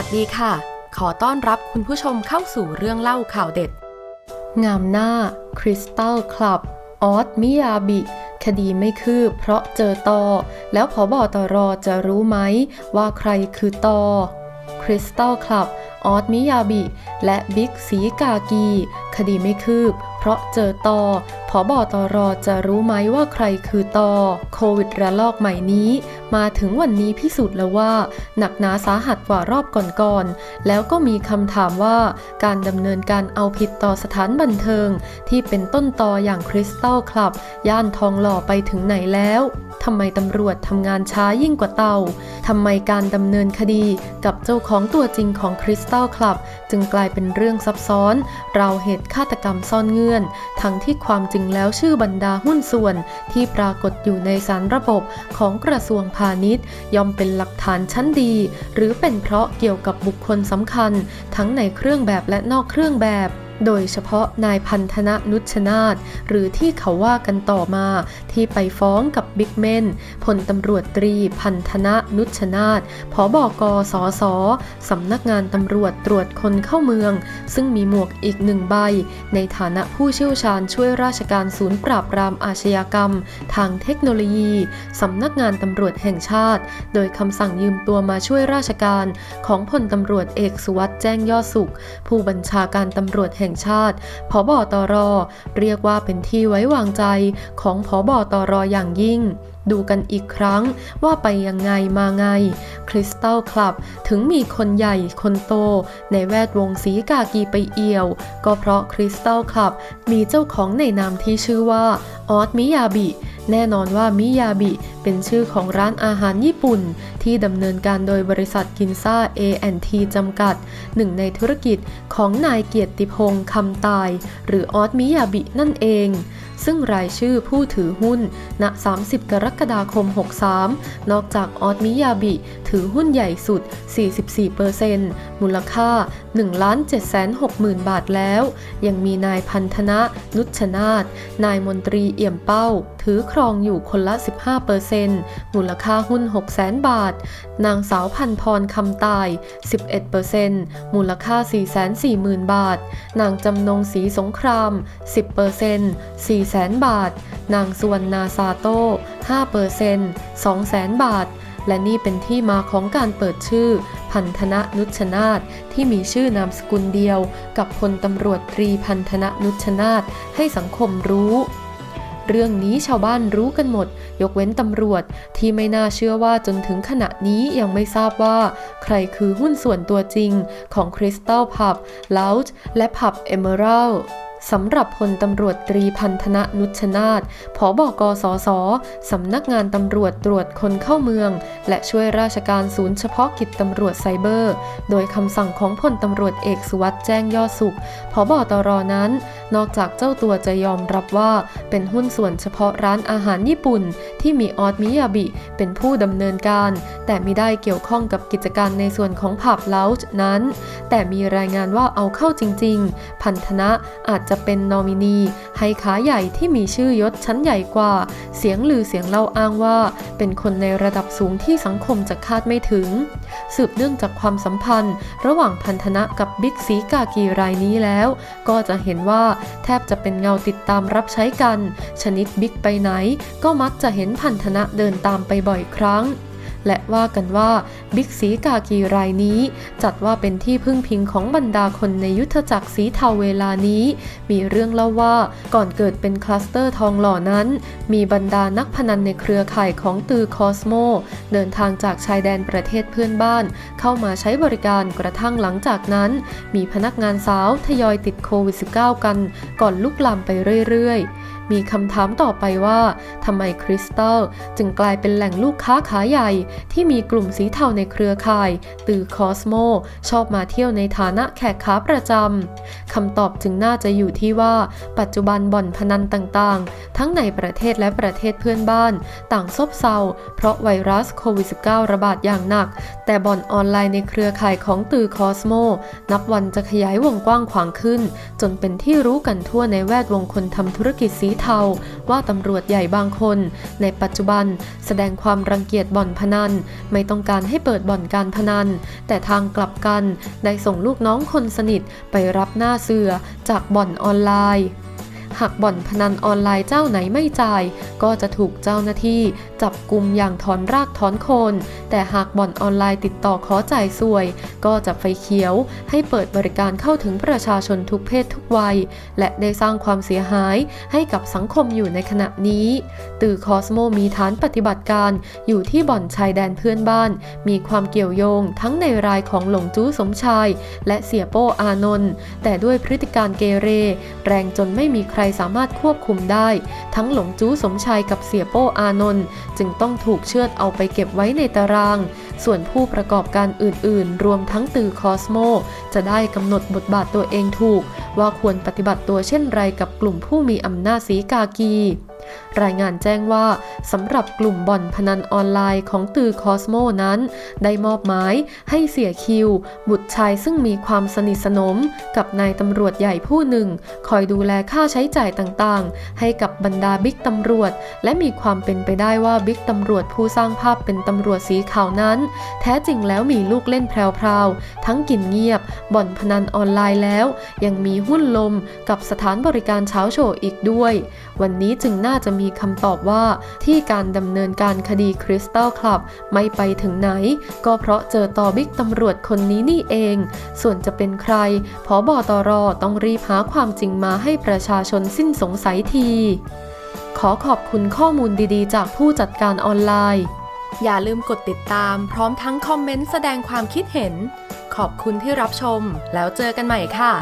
วัสดีค่ะ ขอต้อนรับคุณผู้ชมเข้าสู่เรื่องเล่าข่าวเด็ด งามหน้าคริสตัลคลับ ออสมิยาบิ คดีไม่คืบเพราะเจอตอ แล้วผอบอตรจะรู้ไหม ว่าใครคือตอคริสตัลคลับ ออสมิยาบิ และบิ๊กสีกากี คดีไม่คืบ เพราะเจอตอผอบอตรจะรู้ไหมว่าใครคือตอ โควิดระลอกใหม่นี้ มาถึงวันนี้พิสูจน์แล้วว่า หนักหนาสาหัสกว่ารอบก่อนๆ แล้วก็มีคำถามว่าการดำเนินการเอาผิดต่อสถานบันเทิง ที่เป็นต้นตออย่างคริสตัลคลับ ย่านทองหล่อไปถึงไหนแล้วทำไมตำรวจทำงานช้ายิ่งกว่าเตาทำไมการดำเนินคดีกับเจ้าของตัวจริงของคริสตัลคลับ จึงกลายเป็นเรื่องซับซ้อน เราเหตุฆาตกรรมซ่อนเงื่อน ทั้งที่ความจริงแล้วชื่อบรรดาหุ้นส่วน ที่ปรากฏอยู่ในสารระบบของกระทรวงพาณิชย์ ย่อมเป็นหลักฐานชั้นดี หรือเป็นเพราะเกี่ยวกับบุคคลสำคัญ ทั้งในเครื่องแบบและนอกเครื่องแบบ โดยเฉพาะนายพันธนะนุชนาธหรือที่เขาว่ากันต่อมาที่ไปฟ้องกับบิ๊กเมนพลตำรวจตรีพันธนะนุชนาธผบกสสสำนักงานตำรวจตรวจคนเข้าเมือง ซึ่งมีหมวกอีกหนึ่งใบ ในฐานะผู้เชี่ยวชาญช่วยราชการศูนย์ปราบปรามอาชญากรรม ทางเทคโนโลยีสำนักงานตำรวจแห่งชาติ โดยคำสั่งยืมตัวมาช่วยราชการ ของพลตำรวจเอกสุวัสด์แจ้งยอดสุข ผู้บัญชาการตำรวจแห่งชาติผบตร เรียกว่าเป็นที่ไว้วางใจของผบตรอย่างยิ่ง ดูกันอีกครั้งว่าไปยังไงมาไง คริสตัลคลับถึงมีคนใหญ่คนโต ในแวดวงสีกากีไปเอี่ยว ก็เพราะคริสตัลคลับมีเจ้าของในนามที่ชื่อว่าออสมิยาบิ แน่นอนว่ามิยาบิเป็นชื่อของร้านอาหารญี่ปุ่น ที่ดำเนินการโดยบริษัทกินซ่า A&T จำกัด หนึ่งในธุรกิจของนายเกียรติพงษ์คำตาย หรือออสมิยาบินั่นเอง ซึ่งรายชื่อผู้ถือหุ้น ณ 30 กรกฎาคม 63 นอกจากออสมิยาบิ ถือหุ้นใหญ่สุด 44%มูลค่า 1 7 6 0 0 0 0 บาทแล้ว ยังมีนายพันธนะนุชนาธนายมนตรีเอี่ยมเป้า ถือครองอยู่คนละ 15%มูลค่าหุ้น 600,000 บาท นางสาวพันพรคำตาย 11%มูลค่า 440,000 บาท นางจำนงศรีสงคราม 10% 400,000 บาท นางสุวรรณาซาโต้ 5% 200,000 บาท และนี่เป็นที่มาของการเปิดชื่อ พันธนะนุชนาธที่มีชื่อนามสกุลเดียว กับพลตำรวจตรีพันธนะนุชนาธให้สังคมรู้ เรื่องนี้ชาวบ้านรู้กันหมด ยกเว้นตำรวจที่ไม่น่าเชื่อว่าจนถึงขณะนี้ยังไม่ทราบว่า ใครคือหุ้นส่วนตัวจริงของคริสตัลพับลาวจ์และผับเอเมอรัล สำหรับพลตำรวจตรีพันธนะนุชนาธผบกสสสำนักงานตำรวจตรวจคนเข้าเมือง และช่วยราชการศูนย์เฉพาะกิจตำรวจไซเบอร์ โดยคำสั่งของพลตำรวจเอกสุวัสด์แจ้งยอดสุขผบตรนั้น นอกจากเจ้าตัวจะยอมรับว่า เป็นหุ้นส่วนเฉพาะร้านอาหารญี่ปุ่น ที่มีออสมิยาบิ เป็นผู้ดำเนินการ แต่ไม่ได้เกี่ยวข้องกับกิจการในส่วนของผับเลาจ์นั้น แต่มีรายงานว่าเอาเข้าจริง ๆ พันธนะอาจจะเป็นนอมินี ให้ขาใหญ่ที่มีชื่อยศชั้นใหญ่กว่า เสียงลือเสียงเล่าอ้างว่า เป็นคนในระดับสูงที่สังคมจะคาดไม่ถึง สืบเนื่องจากความสัมพันธ์ ระหว่างพันธนะกับบิ๊กสีกากีรายนี้แล้ว ก็จะเห็นว่าแทบจะเป็นเงาติดตามรับใช้กัน ชนิดบิ๊กไปไหน ก็มักจะเห็นพันธนะเดินตามไปบ่อยครั้ง และว่ากันว่าบิ๊กสีกากีรายนี้ จัดว่าเป็นที่พึ่งพิงของบรรดาคนในยุทธจักรสีเทาเวลานี้ มีเรื่องเล่าว่าก่อนเกิดเป็นคลัสเตอร์ทองหล่อนั้น มีบรรดานักพนันในเครือข่ายของตือคอสโม เดินทางจากชายแดนประเทศเพื่อนบ้าน เข้ามาใช้บริการกระทั่งหลังจากนั้น มีพนักงานสาวทยอยติดโควิด -19 กัน ก่อนลุกลามไปเรื่อยๆ มีคำถามต่อไปว่าทำไมคริสตัลจึงกลายเป็นแหล่งลูกค้าขาใหญ่ ที่มีกลุ่มสีเทาในเครือข่าย ตือคอสโม ชอบมาเที่ยวในฐานะแขกค้าประจำคำตอบจึงน่าจะอยู่ที่ว่า ปัจจุบันบ่อนพนันต่างๆ ทั้งในประเทศและประเทศเพื่อนบ้าน ต่างซบเซา เพราะไวรัสโควิด -19 ระบาดอย่างหนัก แต่บ่อนออนไลน์ในเครือข่ายของตือคอสโม นับวันจะขยายวงกว้างขวางขึ้น จนเป็นที่รู้กันทั่วในแวดวงคนทำธุรกิจสีเทาว่าตำรวจใหญ่บางคน ในปัจจุบันแสดงความรังเกียจบ่อนพนัน ไม่ต้องการให้เปิดบ่อนการพนัน แต่ทางกลับกันได้ส่งลูกน้องคนสนิทไปรับหน้าเสือจากบ่อนออนไลน์ หากบ่อนพนันออนไลน์เจ้าไหนไม่จ่าย ก็จะถูกเจ้าหน้าที่จับกลุ่มอย่างถอนรากถอนโคน แต่หากบ่อนออนไลน์ติดต่อขอจ่ายสวย ก็จะไฟเขียว ให้เปิดบริการเข้าถึงประชาชนทุกเพศทุกวัย และได้สร้างความเสียหายให้กับสังคมอยู่ในขณะนี้ ตือคอสโมมีฐานปฏิบัติการอยู่ที่บ่อนชายแดนเพื่อนบ้าน มีความเกี่ยวโยงทั้งในรายของหลงจู้สมชาย และเสียโป้อานนท์แต่ด้วยพฤติการเกเร แรงจนไม่มีใครสามารถควบคุมได้ ทั้งหลงจู้สมชายกับเสียโป้อานนท์จึงต้องถูกเชือดเอาไปเก็บไว้ในตาราง ส่วนผู้ประกอบการอื่นๆ รวมทั้งตือคอสโม จะได้กำหนดบทบาทตัวเองถูก ว่าควรปฏิบัติตัวเช่นไรกับกลุ่มผู้มีอำนาจสีกากี รายงานแจ้งว่าสำหรับกลุ่มบ่อนพนันออนไลน์ของตือคอสโมนั้น ได้มอบหมายให้เสียคิว บุตรชายซึ่งมีความสนิทสนม กับนายตำรวจใหญ่ผู้หนึ่ง คอยดูแลค่าใช้จ่ายต่างๆ ให้กับบรรดาบิ๊กตำรวจ และมีความเป็นไปได้ว่าบิ๊กตำรวจผู้สร้างภาพเป็นตำรวจสีขาวนั้น แท้จริงแล้วมีลูกเล่นแพรวๆทั้งกินเงียบ บ่อนพนันออนไลน์แล้ว ยังมีหุ้นลมกับสถานบริการเช้าโชว์อีกด้วย วันนี้จึงน่าจะมีคำตอบว่าที่การดำเนินการคดีคริสตัลคลับไม่ไปถึงไหน ก็เพราะเจอต่อบิ๊กตำรวจคนนี้นี่เอง ส่วนจะเป็นใครพอบอตรต้องรีบหาความจริงมาให้ประชาชนสิ้นสงสัยที ขอขอบคุณข้อมูลดีๆ จากผู้จัดการออนไลน์ อย่าลืมกดติดตาม พร้อมทั้งคอมเมนต์แสดงความคิดเห็น ขอบคุณที่รับชม แล้วเจอกันใหม่ค่ะ